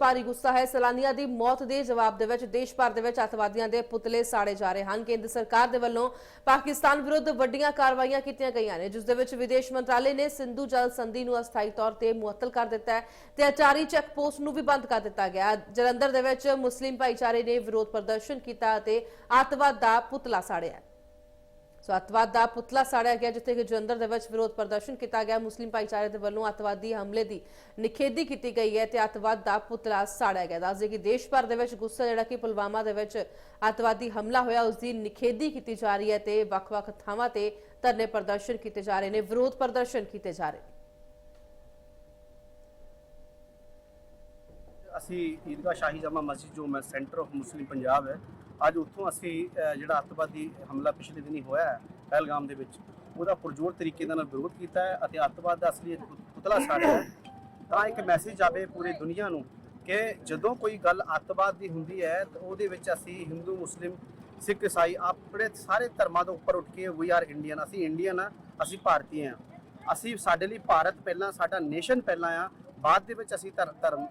ਭਾਰੀ ਗੁੱਸਾ ਹੈ। ਸੈਲਾਨੀਆਂ ਦੀ ਮੌਤ ਦੇ ਜਵਾਬ ਦੇ ਵਿੱਚ ਦੇਸ਼ ਭਰ ਦੇ ਵਿੱਚ ਅੱਤਵਾਦੀਆਂ ਦੇ ਪੁਤਲੇ ਸਾੜੇ ਜਾ ਰਹੇ ਹਨ। ਕੇਂਦਰ ਸਰਕਾਰ ਦੇ ਵੱਲੋਂ ਪਾਕਿਸਤਾਨ ਵਿਰੁੱਧ ਵੱਡੀਆਂ ਕਾਰਵਾਈਆਂ ਕੀਤੀਆਂ ਗਈਆਂ ਨੇ, ਜਿਸ ਦੇ ਵਿੱਚ ਵਿਦੇਸ਼ ਮੰਤਰਾਲੇ ਨੇ ਸਿੰਧੂ ਜਲ ਸੰਧੀ ਨੂੰ ਅਸਥਾਈ ਤੌਰ ਤੇ ਮੁਅੱਤਲ ਕਰ ਦਿੱਤਾ ਹੈ ਤੇ ਅਚਾਰੀ ਚੈੱਕ ਪੋਸਟ ਨੂੰ ਵੀ ਬੰਦ ਕਰ ਦਿੱਤਾ ਗਿਆ ਜਲੰਧਰ ਦੇ ਵਿੱਚ ਮੁਸਲਿਮ ਭਾਈਚਾਰੇ ਨੇ ਵਿਰੋਧ ਪ੍ਰਦਰਸ਼ਨ ਕੀਤਾ ਅਤੇ ਅੱਤਵਾਦ ਦਾ ਪੁਤਲਾ ਸਾੜਿਆ ਸੋ ਅੱਤਵਾਦ ਦਾ ਪੁਤਲਾ ਸਾੜਿਆ ਗਿਆ, ਜਿੱਥੇ ਕਿ ਜਲੰਧਰ ਦੇ ਵਿੱਚ ਵਿਰੋਧ ਪ੍ਰਦਰਸ਼ਨ ਕੀਤਾ ਗਿਆ। ਮੁਸਲਿਮ ਭਾਈਚਾਰੇ ਦੇ ਵੱਲੋਂ ਅੱਤਵਾਦੀ ਹਮਲੇ ਦੀ ਨਿਖੇਧੀ ਕੀਤੀ ਗਈ ਹੈ ਤੇ ਅੱਤਵਾਦ ਦਾ ਪੁਤਲਾ ਸਾੜਿਆ ਗਿਆ। ਦੱਸਦੇ ਕਿ ਦੇਸ਼ ਭਰ ਦੇ ਵਿੱਚ ਗੁੱਸਾ ਜਿਹੜਾ ਕਿ ਪੁਲਵਾਮਾ ਦੇ ਵਿੱਚ ਅੱਤਵਾਦੀ ਹਮਲਾ ਹੋਇਆ, ਉਸ ਦੀ ਨਿਖੇਧੀ ਕੀਤੀ ਜਾ ਰਹੀ ਹੈ ਤੇ ਵੱਖ-ਵੱਖ ਥਾਵਾਂ ਤੇ ਧਰਨੇ ਪ੍ਰਦਰਸ਼ਨ ਕੀਤੇ ਜਾ ਰਹੇ ਨੇ, ਵਿਰੋਧ ਪ੍ਰਦਰਸ਼ਨ ਕੀਤੇ ਜਾ ਰਹੇ ਨੇ। ਅਸੀਂ ਈਦਗਾਹ ਸ਼ਾਹੀ ਜਾਮਾ ਮਸਜਿਦ, ਜੋ ਮੈਂ ਸੈਂਟਰ ਆਫ ਮੁਸਲਿਮ ਪੰਜਾਬ ਹੈ ਅੱਜ ਉੱਥੋਂ ਅਸੀਂ ਜਿਹੜਾ ਅੱਤਵਾਦੀ ਹਮਲਾ ਪਿਛਲੇ ਦਿਨੀ ਹੋਇਆ ਹੈ, ਪਹਿਲਗਾਮ ਦੇ ਵਿੱਚ, ਉਹਦਾ ਪੁਰਜੋਰ ਤਰੀਕੇ ਦੇ ਨਾਲ ਵਿਰੋਧ ਕੀਤਾ ਹੈ ਅਤੇ ਅੱਤਵਾਦ ਦਾ ਅਸਲੀ ਪੁਤਲਾ ਸਾੜਿਆ ਤਾਂ ਇੱਕ ਮੈਸੇਜ ਆਵੇ ਪੂਰੀ ਦੁਨੀਆ ਨੂੰ ਕਿ ਜਦੋਂ ਕੋਈ ਗੱਲ ਅੱਤਵਾਦ ਦੀ ਹੁੰਦੀ ਹੈ, ਤਾਂ ਉਹਦੇ ਵਿੱਚ ਅਸੀਂ ਹਿੰਦੂ, ਮੁਸਲਿਮ, ਸਿੱਖ ਇਸਾਈ ਆਪਣੇ ਸਾਰੇ ਧਰਮਾਂ ਤੋਂ ਉੱਪਰ ਉੱਠ ਕੇ ਵੀ ਆਰ ਇੰਡੀਅਨ ਅਸੀਂ ਇੰਡੀਅਨ ਆ ਅਸੀਂ ਭਾਰਤੀ ਆ ਅਸੀਂ ਸਾਡੇ ਲਈ ਭਾਰਤ ਪਹਿਲਾਂ, ਸਾਡਾ ਨੇਸ਼ਨ ਪਹਿਲਾਂ ਆ, ਬਾਅਦ ਦੇ ਵਿੱਚ ਅਸੀਂ ਧਰ- ਧਰਮ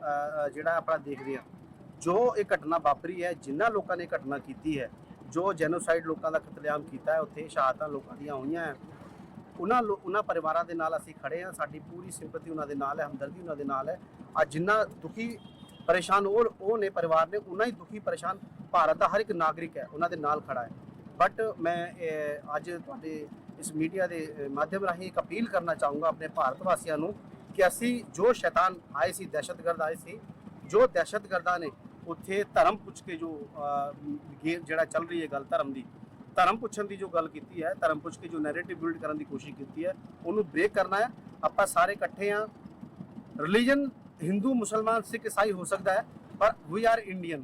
ਜਿਹੜਾ ਆਪਣਾ ਦੇਖਦੇ ਆ ਜੋ ਇਹ ਘਟਨਾ ਵਾਪਰੀ ਹੈ, ਜਿਨ੍ਹਾਂ ਲੋਕਾਂ ਨੇ ਘਟਨਾ ਕੀਤੀ ਹੈ, ਜੋ ਜੈਨੋਸਾਈਡ ਲੋਕਾਂ ਦਾ ਕਤਲੇਆਮ ਕੀਤਾ ਹੈ, ਉੱਥੇ ਸ਼ਹਾਦਤਾਂ ਲੋਕਾਂ ਦੀਆਂ ਹੋਈਆਂ ਹੈ, ਉਹਨਾਂ ਲੋ- ਉਹਨਾਂ ਪਰਿਵਾਰਾਂ ਦੇ ਨਾਲ ਅਸੀਂ ਖੜੇ ਹਾਂ, ਸਾਡੀ ਪੂਰੀ ਸਿੰਪਥੀ ਉਹਨਾਂ ਦੇ ਨਾਲ ਹੈ, ਹਮਦਰਦੀ ਉਹਨਾਂ ਦੇ ਨਾਲ ਹੈ। ਅੱਜ ਜਿੰਨਾ ਦੁਖੀ ਪਰੇਸ਼ਾਨ ਉਹ ਉਹ ਨੇ ਪਰਿਵਾਰ ਨੇ ਉਹਨਾਂ ਹੀ ਦੁਖੀ ਪਰੇਸ਼ਾਨ ਭਾਰਤ ਦਾ ਹਰ ਇੱਕ ਨਾਗਰਿਕ ਹੈ, ਉਹਨਾਂ ਦੇ ਨਾਲ ਖੜਾ ਹੈ। ਬਟ ਮੈਂ ਅੱਜ ਤੁਹਾਡੇ ਇਸ ਮੀਡੀਆ ਦੇ ਮਾਧਿਅਮ ਰਾਹੀਂ ਇੱਕ ਅਪੀਲ ਕਰਨਾ ਚਾਹੂੰਗਾ ਆਪਣੇ ਭਾਰਤ ਵਾਸੀਆਂ ਨੂੰ ਕਿ ਅਸੀਂ ਜੋ ਸ਼ੈਤਾਨ ਆਏ ਸੀ, ਦਹਿਸ਼ਤਗਰਦ ਆਏ ਸੀ, ਜੋ ਦਹਿਸ਼ਤਗਰਦਾਂ ਨੇ ਉੱਥੇ ਧਰਮ ਪੁੱਛ ਕੇ ਜੋ ਜਿਹੜਾ ਚੱਲ ਰਹੀ ਹੈ ਗੱਲ ਧਰਮ ਦੀ, ਧਰਮ ਪੁੱਛਣ ਦੀ ਜੋ ਗੱਲ ਕੀਤੀ ਹੈ, ਧਰਮ ਪੁੱਛ ਕੇ ਜੋ ਨੈਰੇਟਿਵ ਬਿਲਡ ਕਰਨ ਦੀ ਕੋਸ਼ਿਸ਼ ਕੀਤੀ ਹੈ, ਉਹਨੂੰ ਬ੍ਰੇਕ ਕਰਨਾ ਹੈ। ਆਪਾਂ ਸਾਰੇ ਇਕੱਠੇ ਆ ਰਿਲੀਜਨ ਹਿੰਦੂ ਮੁਸਲਮਾਨ ਸਿੱਖ ਇਸਾਈ ਹੋ ਸਕਦਾ ਹੈ, ਪਰ ਵੀ ਆਰ ਇੰਡੀਅਨ